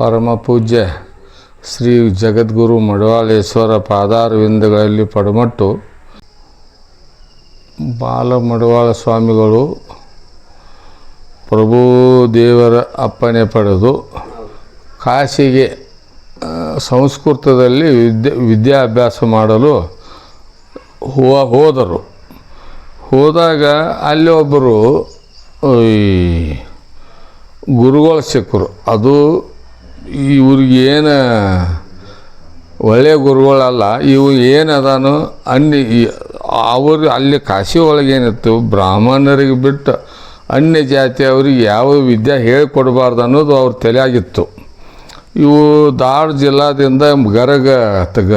ಪರಮ ಪೂಜ್ಯ ಶ್ರೀ ಜಗದ್ಗುರು ಮಡವಾಳೇಶ್ವರ ಪಾದಾರವಿಂದಗಳಲ್ಲಿ ಪಡಮಟ್ಟು ಬಾಲ ಮಡವಾಳ ಸ್ವಾಮಿಗಳು ಪ್ರಭು ದೇವರ ಅಪ್ಪಣೆ ಪಡೆದು ಕಾಶಿಗೆ ಸಂಸ್ಕೃತದಲ್ಲಿ ವಿದ್ಯೆ, ವಿದ್ಯಾಭ್ಯಾಸ ಮಾಡಲು ಹೋ ಹೋದರು. ಹೋದಾಗ ಅಲ್ಲಿ ಒಬ್ಬರು, ಈ, ಗುರುಗಳು ಸಿಕ್ಕರು. ಅದು ಇವ್ರಿಗೆ ಏನು ಒಳ್ಳೆಯ ಗುರುಗಳಲ್ಲ, ಇವು ಏನದಾನು ಅನ್ಯ ಅವರು ಅಲ್ಲಿ ಕಾಶಿ ಒಳಗೆ ಏನಿತ್ತು ಬ್ರಾಹ್ಮಣರಿಗೆ ಬಿಟ್ಟು ಅನ್ಯ ಜಾತಿಯವ್ರಿಗೆ ಯಾವ ವಿದ್ಯೆ ಹೇಳಿಕೊಡ್ಬಾರ್ದು ಅನ್ನೋದು ಅವ್ರ ತಲೆಯಾಗಿತ್ತು. ಇವು ದಾಡ್ ಜಿಲ್ಲಾದಿಂದ ಗರಗ ತಗ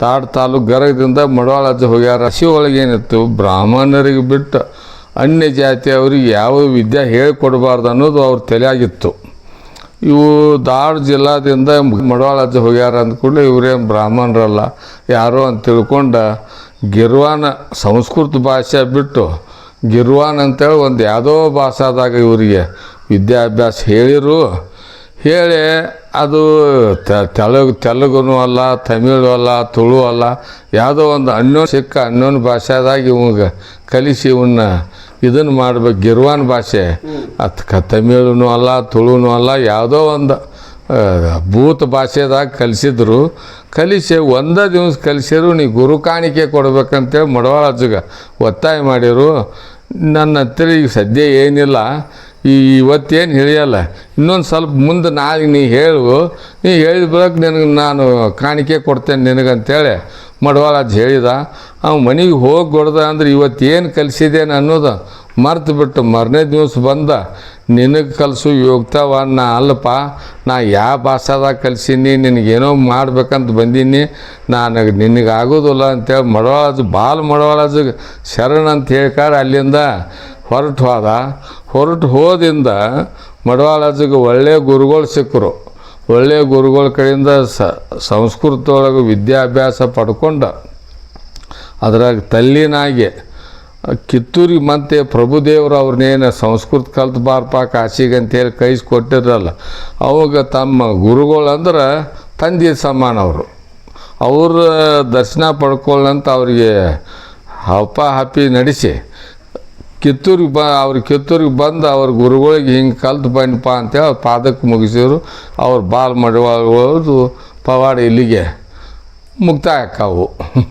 ತಾಡ್ ತಾಲೂಕು ಗರಗದಿಂದ ಮಡವಾಳಜ್ಜ ಹೋಗ್ಯಾರ. ರಶಿ ಒಳಗೆ ಏನಿತ್ತು ಬ್ರಾಹ್ಮಣರಿಗೆ ಬಿಟ್ಟು ಅನ್ಯ ಜಾತಿಯವ್ರಿಗೆ ಯಾವ ವಿದ್ಯೆ ಹೇಳಿಕೊಡ್ಬಾರ್ದು ಅನ್ನೋದು ಅವ್ರ ತಲೆಯಾಗಿತ್ತು. ಇವು ಧಾರ್ ಜಿಲ್ಲಾದಿಂದ ಮಡವಾಳಜ್ಜ ಹೋಗ್ಯಾರ ಅಂದ್ಕೊಂಡು ಇವರೇನು ಬ್ರಾಹ್ಮಣರಲ್ಲ. ಯಾರೋ ಅಂತ ತಿಳ್ಕೊಂಡು ಗಿರ್ವಾನ ಸಂಸ್ಕೃತ ಭಾಷೆ ಬಿಟ್ಟು ಗಿರ್ವಾನ್ ಅಂತೇಳಿ ಒಂದು ಯಾವುದೋ ಭಾಷಾದಾಗ ಇವರಿಗೆ ವಿದ್ಯಾಭ್ಯಾಸ ಹೇಳಿರು. ಹೇಳಿ ಅದು ತೆಲುಗು, ತೆಲುಗುನು ಅಲ್ಲ, ತಮಿಳು ಅಲ್ಲ, ತುಳು ಅಲ್ಲ, ಯಾವುದೋ ಒಂದು ಅನ್ಯೋನ್ ಸಿಕ್ಕ ಅನ್ಯೋನ್ ಭಾಷೆದಾಗ ಇವಾಗ ಕಲಿಸಿ ಇವನ್ನ ಇದನ್ನು ಮಾಡ್ಬೇಕು ಗಿರ್ವಾನ್ ಭಾಷೆ. ಅದು ತಮಿಳುನೂ ಅಲ್ಲ, ತುಳುನೂ ಅಲ್ಲ, ಯಾವುದೋ ಒಂದು ಭೂತ ಭಾಷೆದಾಗ ಕಲಿಸಿದ್ರು. ಕಲಿಸಿ ಒಂದೇ ದಿವಸ ಕಲಿಸಿದ್ರು ನೀ ಗುರು ಕಾಣಿಕೆ ಕೊಡ್ಬೇಕಂತೇಳಿ ಮಡವಾಳಜ್ಜಗ ಒತ್ತಾಯ ಮಾಡಿರು. ನನ್ನ ಹತ್ತಿರ ಈಗ ಸದ್ಯ ಏನಿಲ್ಲ. ಈ ಇವತ್ತೇನು ಹೇಳಿಯಲ್ಲ ಇನ್ನೊಂದು ಸ್ವಲ್ಪ ಮುಂದೆ ನಾಳೆ ನೀ ಹೇಳು, ನೀ ಹೇಳಿದ ಬಳಿಕ ನಿನಗೆ ನಾನು ಕಾಣಿಕೆ ಕೊಡ್ತೇನೆ ನಿನಗಂತೇಳಿ ಮಡವಾಳಜ್ಜ ಹೇಳಿದ. ಅವ ಮನೆಗೆ ಹೋಗಿ ಕೊಡ್ದ ಅಂದ್ರೆ ಇವತ್ತೇನು ಕಲಿಸಿದ್ದೇನೆ ಅನ್ನೋದು ಮರ್ತು ಬಿಟ್ಟು ಮರನೇ ದಿವಸ ಬಂದ. ನಿನಗೆ ಕಲಿಸು ಯೋಗ್ತಾವ ನಾ ಅಲ್ಲಪ್ಪ, ನಾ ಯಾವ ಭಾಷಾದಾಗ ಕಲಿಸೀನಿ, ನಿನಗೇನೋ ಮಾಡ್ಬೇಕಂತ ಬಂದೀನಿ. ನಾನು ನಿನಗೆ ಆಗೋದಿಲ್ಲ ಅಂತೇಳಿ ಮಡವಾಳಜ್ ಬಾಲ್ ಮಡವಾಳಜ್ ಶರಣ ಅಂತ ಹೇಳ್ಕಾರ ಅಲ್ಲಿಂದ. ಹೊರಟು ಹೋದ ಹೊರಟು ಹೋದಿಂದ ಮಡವಾಳಜಿಗೆ ಒಳ್ಳೆಯ ಗುರುಗಳು ಸಿಕ್ಕರು. ಒಳ್ಳೆಯ ಗುರುಗಳ ಕಡೆಯಿಂದ ಸ, ಸಂಸ್ಕೃತದೊಳಗೆ ವಿದ್ಯಾಭ್ಯಾಸ ಪಡ್ಕೊಂಡ. ಅದ್ರಾಗ ತಲ್ಲಿನಾಗೆ ಕಿತ್ತೂರಿಗೆ ಮತ್ತೆ ಪ್ರಭುದೇವರು ಅವ್ರನ್ನೇನು ಸಂಸ್ಕೃತ ಕಲ್ತು ಬಾರ್ಪ ಕಾಶಿಗೆ ಅಂತೇಳಿ ಕೈಸಿ ಕೊಟ್ಟಿರಲ್ಲ ಅವಾಗ ತಮ್ಮ ಗುರುಗಳು ಅಂದ್ರೆ ತಂದೆ ಸಮಾನ ಅವರು. ಅವ್ರ ದರ್ಶನ ಪಡ್ಕೊಳ್ಳಂತ ಅವರಿಗೆ ಹಪ್ಪ ಹಪ್ಪಿ ನಡೆಸಿ ಕಿತ್ತೂರಿಗೆ ಬ, ಅವ್ರು ಕಿತ್ತೂರಿಗೆ ಬಂದು ಅವ್ರ ಗುರುಗಳಿಗೆ ಹಿಂಗೆ ಕಲ್ತು ಬನ್ನಪ್ಪ ಅಂತೇಳಿ ಅವ್ರು ಪಾದಕ್ಕೆ ಮುಗಿಸಿದ್ರು. ಅವ್ರು ಬಾಲ್ ಮಡವಾಳದು ಪವಾಡ ಇಲ್ಲಿಗೆ ಮುಕ್ತಾಯ ಆಕ್ಕಾವು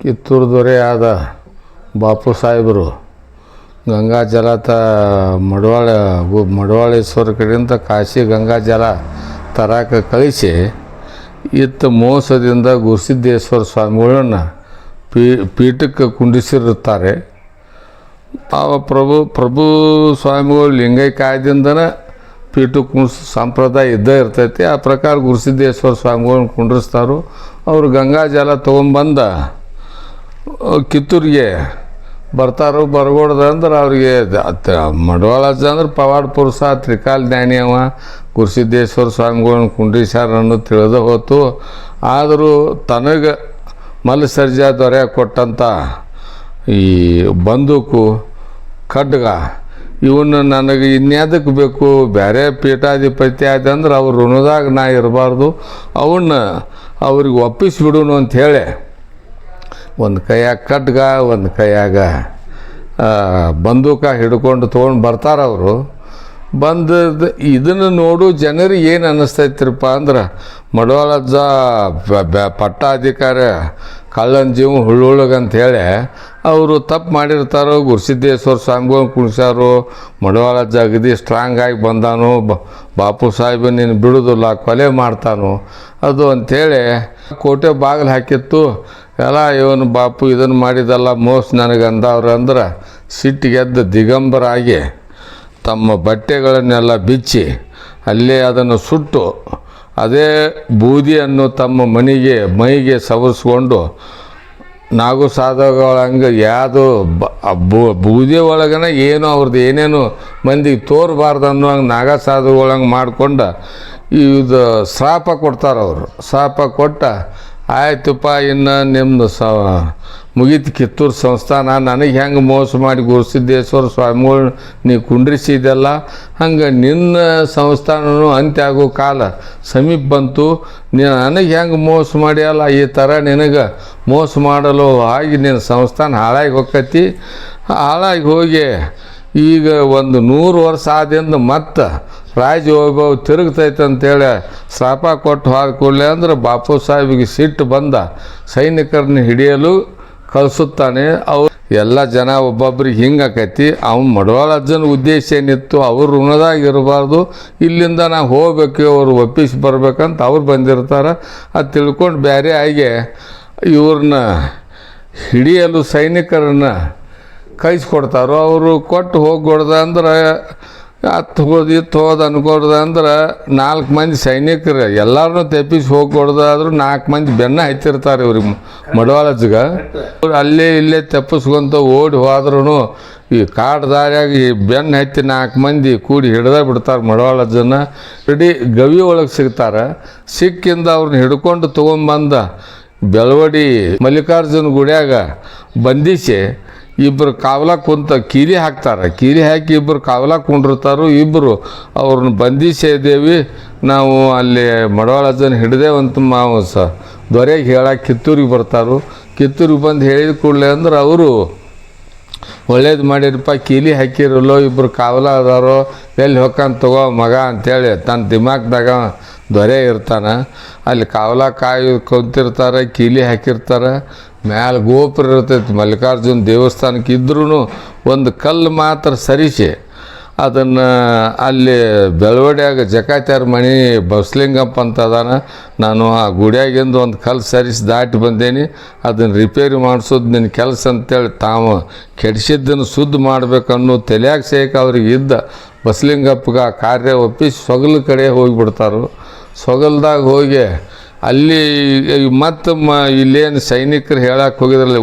ಕಿತ್ತೂರು ದೊರೆ ಆದ ಬಾಪು ಸಾಹೇಬರು ಗಂಗಾ ಜಲ ತ, ಮಡವಾಳ ಮಡವಾಳೇಶ್ವರ ಕಡೆಯಿಂದ ಕಾಶಿ ಗಂಗಾ ಜಲ ತರಾಕ ಕಳಿಸಿ ಇತ್ತ ಮೋಸದಿಂದ ಗುರುಸಿದ್ದೇಶ್ವರ ಸ್ವಾಮಿಗಳನ್ನ ಪೀ, ಪೀಠಕ್ಕೆ ಕುಂಡಿಸಿರುತ್ತಾರೆ. ಅವ ಪ್ರಭು ಪ್ರಭು ಸ್ವಾಮಿಗಳು ಲಿಂಗೈಕ್ಯದಿಂದನೇ ಪೀಠ ಕುಣಿಸ್ ಸಂಪ್ರದಾಯ ಇದ್ದೇ ಇರ್ತೈತಿ. ಆ ಪ್ರಕಾರ ಗುರುಸಿದ್ದೇಶ್ವರ ಸ್ವಾಮಿಗಳನ್ನ ಕುಂಡ್ರಿಸ್ತಾರು. ಅವರು ಗಂಗಾ ಜಲ ತೊಗೊಂಬಂದ ಕಿತ್ತೂರಿಗೆ ಬರ್ತಾರೋ ಬರಗೋಡ್ದ ಅಂದ್ರೆ ಅವ್ರಿಗೆ ಮಡವಾಳ ಅಂದ್ರೆ ಪವಾಡ ಪುರುಷ, ತ್ರಿಕಾಲ್ ಜ್ಞಾನಿ ಅವ. ಗುರುಸಿದ್ದೇಶ್ವರ ಸ್ವಾಮಿಗಳನ್ನ ಕುಂಡ್ರಿಸ್ಯಾರ ಅನ್ನೋದು ತಿಳಿದ ಹೋತು. ಆದರೂ ತನಗೆ ಮಲ್ಲಸರ್ಜಾ ದೊರೆ ಕೊಟ್ಟಂಥ ಈ ಬಂದೂಕು, ಖಡ್ಗ, ಇವನ್ನ ನನಗೆ ಇನ್ಯಾದಕ್ಕೆ ಬೇಕು? ಬೇರೆ ಪೀಠಾಧಿಪತಿ ಆಯ್ತು ಅಂದ್ರೆ ಅವ್ರ ಋಣದಾಗ ನಾ ಇರಬಾರ್ದು. ಅವನ್ನ ಅವ್ರಿಗೆ ಒಪ್ಪಿಸಿಬಿಡೋನು ಅಂತ ಹೇಳಿ, ಒಂದು ಕೈಯಾಗ ಖಡ್ಗ, ಒಂದು ಕೈಯಾಗ ಬಂದೂಕ ಹಿಡ್ಕೊಂಡು ತೊಗೊಂಡು ಬರ್ತಾರೆ ಅವರು. ಬಂದು ಇದನ್ನು ನೋಡು ಜನರಿಗೆ ಏನು ಅನ್ನಿಸ್ತೈತ್ರಪ್ಪ ಅಂದ್ರೆ ಮಡವಾಳಜ್ಜ ಪಟ್ಟಾಧಿಕಾರಿ, ಕಳ್ಳನ ಜೀವ ಹುಳ್ಳುಳಗ ಅಂತ ಹೇಳಿ ಅವರು ತಪ್ಪು ಮಾಡಿರ್ತಾರೋ, ಗುರುಸಿದ್ದೇಶ್ವರ ಸ್ವಾಮಿಗಳು ಕುಣಿಸ್ಯಾರು ಮಡವಾಳ ಜಗದಿ ಸ್ಟ್ರಾಂಗ್ ಆಗಿ ಬಂದಾನು ಬಾಪು ಸಾಹೇಬ ನೀನು ಬಿಡೋದಿಲ್ಲ, ಕೊಲೆ ಮಾಡ್ತಾನು. ಅದು ಅಂಥೇಳಿ ಕೋಟೆ ಬಾಗಿಲು ಹಾಕಿತ್ತು. ಎಲ್ಲ ಇವನು ಬಾಪು ಇದನ್ನು ಮಾಡಿದಲ್ಲ ಮೋಸ್ ನನಗಂದ ಅವ್ರು ಅಂದ್ರೆ ಸಿಟ್ಟಿಗೆದ್ದು ದಿಗಂಬರಾಗಿ ತಮ್ಮ ಬಟ್ಟೆಗಳನ್ನೆಲ್ಲ ಬಿಚ್ಚಿ ಅಲ್ಲೇ ಅದನ್ನು ಸುಟ್ಟು, ಅದೇ ಬೂದಿಯನ್ನು ತಮ್ಮ ಮನೆಗೆ, ಮೈಗೆ ಸವರಿಸ್ಕೊಂಡು ನಾಗು ಸಾಧಗಳಂಗೆ ಯಾವುದು ಬೂದಿ ಒಳಗನ ಏನು ಅವ್ರದ್ದು ಏನೇನು ಮಂದಿಗೆ ತೋರಬಾರ್ದು ಅನ್ನೋ ಹಂಗೆ ನಾಗ ಸಾಧುಗಳಂಗೆ ಮಾಡ್ಕೊಂಡು ಇದು ಶ್ರಾಪ ಕೊಡ್ತಾರೆ ಅವರು ಶ್ರಾಪ ಕೊಟ್ಟ, ಆಯ್ತುಪ್ಪ, ಇನ್ನು ನಿಮ್ಮದು ಸ ಮುಗೀತು ಕಿತ್ತೂರು ಸಂಸ್ಥಾನ, ನನಗೆ ಹೆಂಗೆ ಮೋಸ ಮಾಡಿ ಗುರುಸಿದ್ದೇಶ್ವರ ಸ್ವಾಮಿಗಳು ನೀ ಕುಂಡ್ರಿಸಿದೆಲ್ಲ, ಹಂಗೆ ನಿನ್ನ ಸಂಸ್ಥಾನನೂ ಅಂತ್ಯ ಆಗೋ ಕಾಲ ಸಮೀಪ ಬಂತು. ನೀನು ನನಗೆ ಹೆಂಗೆ ಮೋಸ ಮಾಡ್ಯಲ್ಲ ಈ ಥರ ನಿನಗೆ? ಮೋಸ ಮಾಡಲು ಆಗಿ ನಿನ್ನ ಸಂಸ್ಥಾನ ಹಾಳಾಗಿ ಹೋಗತಿ ಹಾಳಾಗಿ ಹೋಗಿ ಈಗ ಒಂದು ನೂರು ವರ್ಷ ಆದಿಂದ ಮತ್ತೆ ರಾಜ ವೈಭವ ತಿರುಗ್ತೈತೆ ಅಂತೇಳಿ ಶ್ರಾಪ ಕೊಟ್ಟು ಹಾಕೊಳ್ಳೆ ಅಂದ್ರೆ ಬಾಪು ಸಾಹೇಬಿಗೆ ಸಿಟ್ಟು ಬಂದ. ಸೈನಿಕರನ್ನ ಹಿಡಿಯಲು ಕಳಿಸುತ್ತಾನೆ ಅವ್ರು ಎಲ್ಲ ಜನ ಒಬ್ಬೊಬ್ರಿಗೆ ಹಿಂಗೆ ಆಕೈತಿ. ಅವ್ನು ಮಡವಾಳ ಅಜ್ಜನ ಉದ್ದೇಶ ಏನಿತ್ತು? ಅವ್ರು ಋಣದಾಗ ಇರಬಾರ್ದು. ಇಲ್ಲಿಂದ ನಾ ಹೋಗ್ಬೇಕು, ಅವ್ರು ಒಪ್ಪಿಸಿ ಬರ್ಬೇಕಂತ ಅವ್ರು ಬಂದಿರ್ತಾರೆ. ಅದು ತಿಳ್ಕೊಂಡು ಬೇರೆ ಆಗಿ ಇವ್ರನ್ನ ಹಿಡಿಯಲು ಸೈನಿಕರನ್ನ ಕಳಿಸ್ಕೊಡ್ತಾರೋ ಅವರು ಕೊಟ್ಟು ಹೋಗ್ಕೊಡ್ದ ಅಂದ್ರೆ ಹತ್ತು ಹೋದ ಇತ್ತು ಹೋದ ಅನ್ಕೊಡ್ದ ಅಂದ್ರೆ ನಾಲ್ಕು ಮಂದಿ ಸೈನಿಕರು ಎಲ್ಲರನ್ನೂ ತೆಪ್ಪಿಸಿ ಹೋಗ್ಕೊಡ್ದಾದ್ರೂ ನಾಲ್ಕು ಮಂದಿ ಬೆನ್ನ ಹಚ್ಚಿರ್ತಾರೆ ಇವ್ರಿಗೆ ಮಡವಾಳಜ್ಗೆ ಅವ್ರು ಅಲ್ಲೇ ಇಲ್ಲೇ ತೆಪ್ಪಿಸ್ಕೊಂತ ಓಡಿ ಹೋದ್ರೂ ಈ ಕಾಡು ಈ ಬೆನ್ನು ಹತ್ತಿ ನಾಲ್ಕು ಮಂದಿ ಕೂಡಿ ಹಿಡ್ದ ಬಿಡ್ತಾರೆ ಮಡವಾಳಜ್ಜನ ಇಡೀ ಗವಿ ಒಳಗೆ ಸಿಗ್ತಾರೆ. ಸಿಕ್ಕಿಂದ ಅವ್ರನ್ನ ಹಿಡ್ಕೊಂಡು ತೊಗೊಂಬಂದ ಬೆಳವಡಿ ಮಲ್ಲಿಕಾರ್ಜುನ ಗುಡಿಯಾಗ ಬಂಧಿಸಿ ಇಬ್ಬರು ಕಾವಲ ಕುಂತ ಕೀಲಿ ಹಾಕ್ತಾರೆ. ಕೀಲಿ ಹಾಕಿ ಇಬ್ಬರು ಕಾವಲ ಕುಂಡಿರ್ತಾರೋ. ಇಬ್ಬರು ಅವ್ರನ್ನ ಬಂಧಿಸಿದ್ದೇವೆ ನಾವು ಅಲ್ಲಿ ಮಡವಾಳಜ್ಜನ ಹಿಡ್ದೇವಂತ ನಾವು ಸ ದೊರೆಗೆ ಹೇಳಕ್ಕೆ ಕಿತ್ತೂರಿಗೆ ಬರ್ತಾರೋ. ಕಿತ್ತೂರಿಗೆ ಬಂದು ಹೇಳಿದ ಕೂಡಲೇ ಅಂದ್ರೆ ಅವರು ಒಳ್ಳೇದು ಮಾಡಿರಪ್ಪ, ಕೀಲಿ ಹಾಕಿರಲ್ಲೋ ಇಬ್ಬರು ಕಾವಲ ಅದಾರೋ, ಎಲ್ಲಿ ಹೊಕ್ಕಂತ ತಗೋ ಮಗ ಅಂತೇಳಿ ತನ್ನ ದಿಮಾಕ್ದಾಗ ದೊರೆ ಇರ್ತಾನೆ. ಅಲ್ಲಿ ಕಾವಲ ಕಾಯಿ ಕುಂತಿರ್ತಾರೆ, ಕೀಲಿ ಹಾಕಿರ್ತಾರೆ. ಮ್ಯಾಲೆ ಗೋಪುರ ಇರ್ತೈತಿ, ಮಲ್ಲಿಕಾರ್ಜುನ ದೇವಸ್ಥಾನಕ್ಕೆ ಇದ್ರೂ ಒಂದು ಕಲ್ಲು ಮಾತ್ರ ಸರಿಸಿ. ಅದನ್ನು ಅಲ್ಲಿ ಬೆಳವಡಿಯಾಗ ಜಕಾಚಾರ ಮಣಿ ಬಸ್ಲಿಂಗಪ್ಪ ಅಂತ ಅದಾನ. ನಾನು ಆ ಗುಡಿಯಾಗಿಂದ ಒಂದು ಕಲ್ಲು ಸರಿಸಿ ದಾಟಿ ಬಂದೇನಿ. ಅದನ್ನು ರಿಪೇರಿ ಮಾಡಿಸೋದು ನಿನ್ನ ಕೆಲಸ ಅಂತೇಳಿ ತಾವು ಕೆಡಿಸಿದ್ದನ್ನು ಶುದ್ಧ ಮಾಡ್ಬೇಕು ಅನ್ನೋ ತಲೆಯಾಗ ಸೇಕ ಅವ್ರಿಗೆ ಇದ್ದ. ಬಸ್ಲಿಂಗಪ್ಪಗೆ ಆ ಕಾರ್ಯ ಒಪ್ಪಿಸಿ ಸೊಗಲು ಕಡೆ ಹೋಗಿಬಿಡ್ತಾರು. ಸೊಗಲ್ದಾಗ ಹೋಗಿ ಅಲ್ಲಿ ಮತ್ತು ಮ ಇಲ್ಲೇನು ಸೈನಿಕರು ಹೇಳಕ್ಕೆ ಹೋಗಿದ್ರಲ್ಲ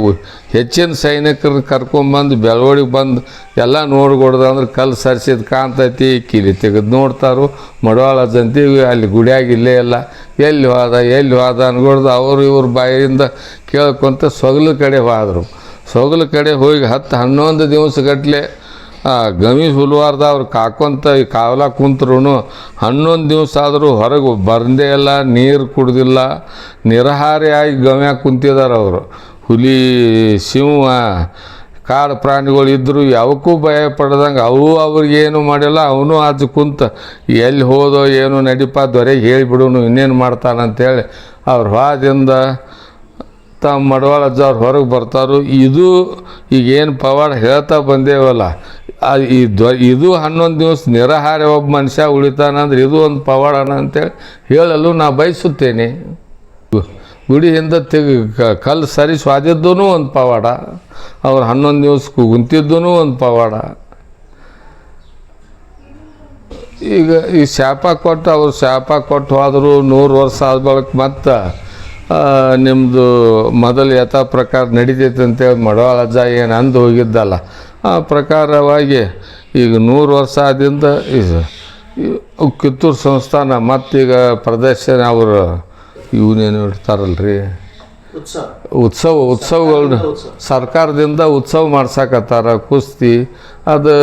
ಹೆಚ್ಚಿನ ಸೈನಿಕರನ್ನ ಕರ್ಕೊಂಬಂದು ಬೆಳವಡಿಗೆ ಬಂದು ಎಲ್ಲ ನೋಡ್ಕೊಡ್ದು ಅಂದ್ರೆ ಕಲ್ಲು ಸರಿಸಿದ ಕಾಣ್ತೈತಿ, ಕಿಲಿ ತೆಗೆದು ನೋಡ್ತಾರು. ಮಡವಾಳ ಜಂತಿ ಅಲ್ಲಿ ಗುಡಿಯಾಗಿ ಇಲ್ಲೇ ಇಲ್ಲ. ಎಲ್ಲಿ ಹೋದ ಎಲ್ಲಿ ಹೋದ ಅನ್ಕೊಡ್ದು ಅವರು ಇವ್ರ ಬಾಯಿಂದ ಕೇಳ್ಕೊಂತ ಸೊಗಲು ಕಡೆ ಹೋದರು. ಸೊಗಲು ಕಡೆ ಹೋಗಿ ಹತ್ತು ಹನ್ನೊಂದು ದಿವಸಗಟ್ಟಲೆ ಗವಿ ಹುಲ್ವಾರ್ದ ಅವ್ರು ಕಾಕೊಂತ ಈ ಕಾವಲ ಕುಂತ್ರು ಹನ್ನೊಂದು ದಿವಸ ಆದರೂ ಹೊರಗೆ ಬರ್ದೇ ಇಲ್ಲ, ನೀರು ಕುಡ್ದಿಲ್ಲ. ನಿರಾಹಾರಿಯಾಗಿ ಗಮ್ಯಾಗ ಕುಂತಿದ್ದಾರೆ ಅವರು. ಹುಲಿ, ಸಿಂಹ, ಕಾಡು ಪ್ರಾಣಿಗಳು ಇದ್ದರು ಯಾವಕ್ಕೂ ಭಯ ಪಡ್ದಂಗೆ ಅವು ಅವ್ರಿಗೇನು ಮಾಡಿಲ್ಲ, ಅವನು ಅದು ಕುಂತ ಎಲ್ಲಿ ಹೋದೋ ಏನು ನಡಿಪ ದೊರೆಗೆ ಹೇಳಿಬಿಡೋನು, ಇನ್ನೇನು ಮಾಡ್ತಾನಂತೇಳಿ ಅವ್ರ ಹಾದಿಂದ ತಮ್ಮ ಮಡವಾಳಜ್ಜ ಅವ್ರು ಹೊರಗೆ ಬರ್ತಾರೋ. ಇದು ಈಗೇನು ಪವಾಡ ಹೇಳ್ತಾ ಬಂದೇವಲ್ಲ ಆ ಈ ದ್ವ, ಇದು ಹನ್ನೊಂದು ದಿವಸ ನಿರಾಹಾರ ಒಬ್ಬ ಮನುಷ್ಯ ಉಳಿತಾನಂದ್ರೆ ಇದು ಒಂದು ಪವಾಡನ ಅಂತೇಳಿ ಹೇಳಲು ನಾ ಬಯಸುತ್ತೇನೆ. ಗುಡಿ ಕ- ಕಲ್ಲು ಸರಿ ಸ್ವಾದಿದ್ದೂ ಒಂದು ಪವಾಡ. ಅವ್ರು ಹನ್ನೊಂದು ದಿವಸ ಕುಂತಿದ್ದೂ ಒಂದು ಪವಾಡ. ಈಗ ಈ ಶಾಪ ಕೊಟ್ಟು, ಅವ್ರು ಶಾಪ ಕೊಟ್ಟು ಹೋದರು, ನೂರು ವರ್ಷ ಆದ ಬಳಿಕ ಮತ್ತೆ ನಿಮ್ಮದು ಮೊದಲು ಯಥಾ ಪ್ರಕಾರ ನಡೀತೈತೆ ಅಂತೇಳಿ ಮಡವಾಳಜ್ಜ ಏನು ಅಂದು ಹೋಗಿದ್ದಲ್ಲ. ಆ ಪ್ರಕಾರವಾಗಿ ಈಗ ನೂರು ವರ್ಷ ಆದಿಂದ ಇದು ಈ ಕಿತ್ತೂರು ಸಂಸ್ಥಾನ ಮತ್ತೀಗ ಪ್ರದರ್ಶನ ಅವರು ಇವನೇನು ಇಡ್ತಾರಲ್ಲ ಉತ್ಸವ. ಉತ್ಸವ ಉತ್ಸವಗಳು ಸರ್ಕಾರದಿಂದ ಉತ್ಸವ ಮಾಡ್ಸಕತ್ತಾರ ಕುಸ್ತಿ. ಅದು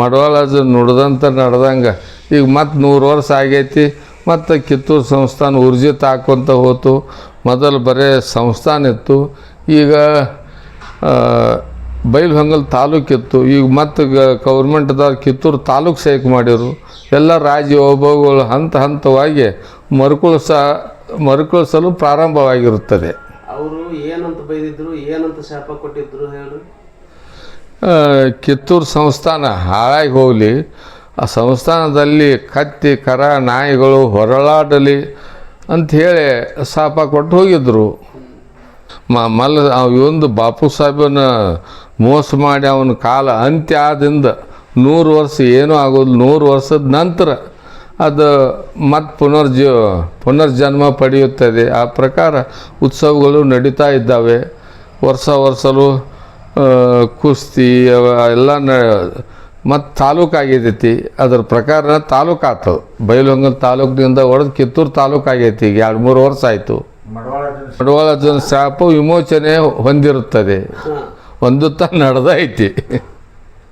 ಮಡವಾಳಜ ನುಡ್ದಂತ ನಡೆದಂಗೆ. ಈಗ ಮತ್ತೆ ನೂರು ವರ್ಷ ಆಗೈತಿ ಮತ್ತು ಕಿತ್ತೂರು ಸಂಸ್ಥಾನ ಊರ್ಜಿತ ಹಾಕೊಂತ ಹೋತು. ಮೊದಲು ಬರೇ ಸಂಸ್ಥಾನ ಇತ್ತು. ಈಗ ಬೈಲಹೊಂಗಲ್ ತಾಲೂಕಿತ್ತು ಈಗ ಮತ್ತು ಗೌರ್ಮೆಂಟ್ದವ್ರು ಕಿತ್ತೂರು ತಾಲೂಕು ಸೈಕ್ ಮಾಡಿರು. ಎಲ್ಲ ರಾಜ್ಯ ಒಬ್ಬಗಳು ಹಂತ ಹಂತವಾಗಿ ಮರುಕಳಿಸ ಮರುಕಳಿಸಲು ಪ್ರಾರಂಭವಾಗಿರುತ್ತದೆ. ಅವರು ಏನಂತ ಬೈದಿದ್ರು ಏನಂತ ಶಾಪ ಕೊಟ್ಟಿದ್ರು ಹೇಳು ಕಿತ್ತೂರು ಸಂಸ್ಥಾನ ಹಾಳಾಗಿ ಹೋಗಲಿ. ಆ ಸಂಸ್ಥಾನದಲ್ಲಿ ಕತ್ತಿ ಕರ ನಾಯಿಗಳು ಹೊರಳಾಡಲಿ ಅಂಥೇಳಿ ಶಾಪ ಕೊಟ್ಟು ಹೋಗಿದ್ದರು ಮಲ್ಲ ಇವೊಂದು ಬಾಪು ಸಾಹೇಬನ ಮೋಸ ಮಾಡಿ ಅವನ ಕಾಲ ಅಂತ್ಯ ಆದಿಂದ ನೂರು ವರ್ಷ ಏನೂ ಆಗೋದು ನೂರು ವರ್ಷದ ನಂತರ ಅದು ಮತ್ತೆ ಪುನರ್ಜೀವ ಪುನರ್ಜನ್ಮ ಪಡೆಯುತ್ತದೆ. ಆ ಪ್ರಕಾರ ಉತ್ಸವಗಳು ನಡೀತಾ ಇದ್ದಾವೆ. ವರ್ಷ ವರ್ಷಲು ಕುಸ್ತಿ ಎಲ್ಲ ನ ಮತ್ತು ತಾಲೂಕಾಗಿದ್ದೈತಿ ಅದ್ರ ಪ್ರಕಾರ ತಾಲೂಕು ಆತು. ಬೈಲಹೊಂಗಲ ತಾಲೂಕಿನಿಂದ ಹೊಡೆದು ಕಿತ್ತೂರು ತಾಲೂಕು ಆಗೈತಿ ಈಗ ಎರಡು ಮೂರು ವರ್ಷ ಆಯಿತು. ಮಡವಾಳಜನ ಶಾಪ ವಿಮೋಚನೆ ಹೊಂದಿರುತ್ತದೆ. ಹೊಂದುತ್ತಾ ನಡೆದೈತಿ.